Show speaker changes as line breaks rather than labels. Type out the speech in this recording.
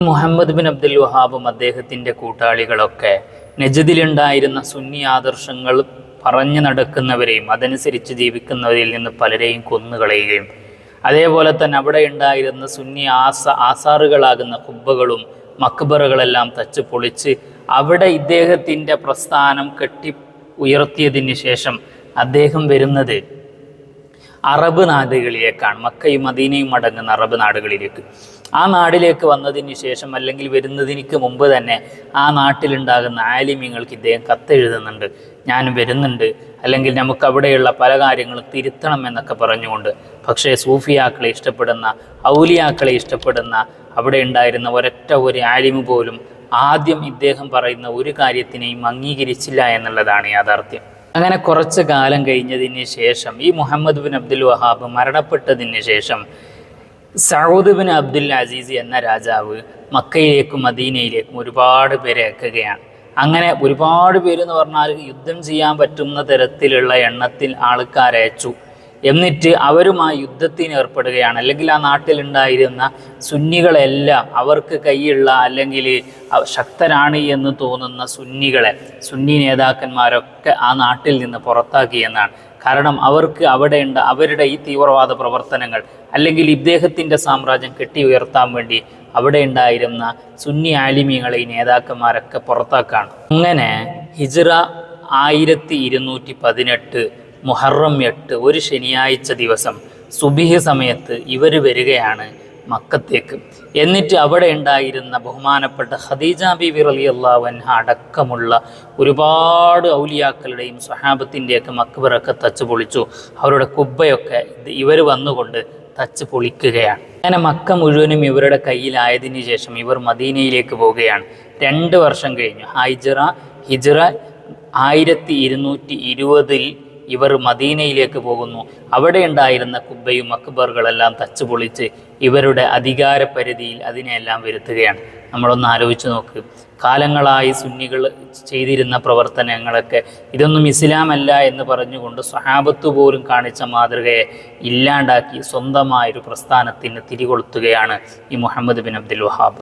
Muhammad bin Abdul വഹാബും അദ്ദേഹത്തിന്റെ കൂട്ടാളികളൊക്കെ നജദിലുണ്ടായിരുന്ന സുന്നി ആദർശങ്ങൾ പറഞ്ഞു നടക്കുന്നവരെയും അതനുസരിച്ച് ജീവിക്കുന്നവരിൽ നിന്ന് പലരെയും കൊന്നുകളയുകയും അതേപോലെ തന്നെ അവിടെ ഉണ്ടായിരുന്ന സുന്നി ആസ ആസാറുകളാകുന്ന കുബ്ബകളും മക്ബറുകളെല്ലാം തച്ച് പൊളിച്ച് അവിടെ ഇദ്ദേഹത്തിന്റെ പ്രസ്ഥാനം കെട്ടി ഉയർത്തിയതിന് ശേഷം അദ്ദേഹം വരുന്നത് അറബ് നാടുകളിലേക്കാണ്. മക്കയും മദീനയും അടങ്ങുന്ന അറബ് നാടുകളിലേക്ക്. ആ നാടിലേക്ക് വന്നതിന് ശേഷം അല്ലെങ്കിൽ വരുന്നതിന് മുമ്പ് തന്നെ ആ നാട്ടിലുണ്ടാകുന്ന ആലിമ്യങ്ങൾക്ക് ഇദ്ദേഹം കത്തെഴുതുന്നുണ്ട്. ഞാൻ വരുന്നുണ്ട്. അല്ലെങ്കിൽ നമുക്ക് അവിടെയുള്ള പല കാര്യങ്ങളും തിരുത്തണം എന്നൊക്കെ പറഞ്ഞുകൊണ്ട്. പക്ഷേ സൂഫിയാക്കളെ ഇഷ്ടപ്പെടുന്ന ഔലിയാക്കളെ ഇഷ്ടപ്പെടുന്ന അവിടെ ഉണ്ടായിരുന്ന ഒരൊറ്റ ഒരു ആലിമ് പോലും ആദ്യം ഇദ്ദേഹം പറയുന്ന ഒരു കാര്യത്തിനെയും അംഗീകരിച്ചില്ല എന്നുള്ളതാണ് യാഥാർത്ഥ്യം. അങ്ങനെ കുറച്ച് കാലം കഴിഞ്ഞതിന് ശേഷം ഈ മുഹമ്മദ് ബിൻ അബ്ദുൽ വഹാബ് മരണപ്പെട്ടതിന് ശേഷം സൗദ് ബിൻ അബ്ദുൽ അസീസ് എന്ന രാജാവ് മക്കയിലേക്കും മദീനയിലേക്കും ഒരുപാട് പേരെ അയക്കുകയാണ്. അങ്ങനെ ഒരുപാട് പേര് എന്ന് പറഞ്ഞാൽ യുദ്ധം ചെയ്യാൻ പറ്റുന്ന തരത്തിലുള്ള എണ്ണത്തിൽ ആൾക്കാരെ അയച്ചു. എന്നിട്ട് അവരുമായി യുദ്ധത്തിന് ഏർപ്പെടുകയാണ്. അല്ലെങ്കിൽ ആ നാട്ടിലുണ്ടായിരുന്ന സുന്നികളെല്ലാം അവർക്ക് കൈയുള്ള അല്ലെങ്കിൽ ശക്തരാണ് എന്ന് തോന്നുന്ന സുന്നികളെ സുന്നി നേതാക്കന്മാരൊക്കെ ആ നാട്ടിൽ നിന്ന് പുറത്താക്കി എന്നാണ്. കാരണം അവർക്ക് അവിടെയുണ്ട് അവരുടെ ഈ തീവ്രവാദ പ്രവർത്തനങ്ങൾ അല്ലെങ്കിൽ ഇദ്ദേഹത്തിന്റെ സാമ്രാജ്യം കെട്ടി ഉയർത്താൻ വേണ്ടി അവിടെ ഉണ്ടായിരുന്ന സുന്നി ആലിമ്യങ്ങളെ ഈ നേതാക്കന്മാരൊക്കെ പുറത്താക്കാണ്. അങ്ങനെ ഹിജ്റ ആയിരത്തി ഇരുന്നൂറ്റി പതിനെട്ട് മുഹറം എട്ട് ഒരു ശനിയാഴ്ച ദിവസം സുബിഹ് സമയത്ത് ഇവർ വരികയാണ് മക്കത്തേക്ക്. എന്നിട്ട് അവിടെ ഉണ്ടായിരുന്ന ബഹുമാനപ്പെട്ട ഖദീജ ബിബി റലി അൻഹ അടക്കമുള്ള ഒരുപാട് ഔലിയാക്കളുടെയും സ്വഹാബത്തിന്റെയൊക്കെ മക്ബറൊക്കെ തച്ച് പൊളിച്ചു. അവരുടെ കുബ്ബയൊക്കെ ഇവർ വന്നുകൊണ്ട് തച്ച് പൊളിക്കുകയാണ്. അങ്ങനെ മക്ക മുഴുവനും ഇവരുടെ കയ്യിലായതിനു ശേഷം ഇവർ മദീനയിലേക്ക് പോവുകയാണ്. രണ്ട് വർഷം കഴിഞ്ഞു. ഹൈജറ ഹിജറ ആയിരത്തി ഇരുന്നൂറ്റി ഇരുപതിൽ ഇവർ മദീനയിലേക്ക് പോകുന്നു. അവിടെ ഉണ്ടായിരുന്ന കുബ്ബയും അക്ബറുകളെല്ലാം തച്ചുപൊളിച്ച് ഇവരുടെ അധികാര പരിധിയിൽ അതിനെല്ലാം വരുത്തുകയാണ്. നമ്മളൊന്ന് ആലോചിച്ച് നോക്ക്. കാലങ്ങളായി സുന്നികൾ ചെയ്തിരുന്ന പ്രവർത്തനങ്ങളൊക്കെ ഇതൊന്നും ഇസ്ലാമല്ല എന്ന് പറഞ്ഞുകൊണ്ട് സ്വഹാബത്ത് പോലും കാണിച്ച മാതൃകയെ ഇല്ലാണ്ടാക്കി സ്വന്തമായൊരു പ്രസ്ഥാനത്തിന് തിരികൊളുത്തുകയാണ് ഈ മുഹമ്മദ് ബിൻ അബ്ദുൽ വഹാബ്.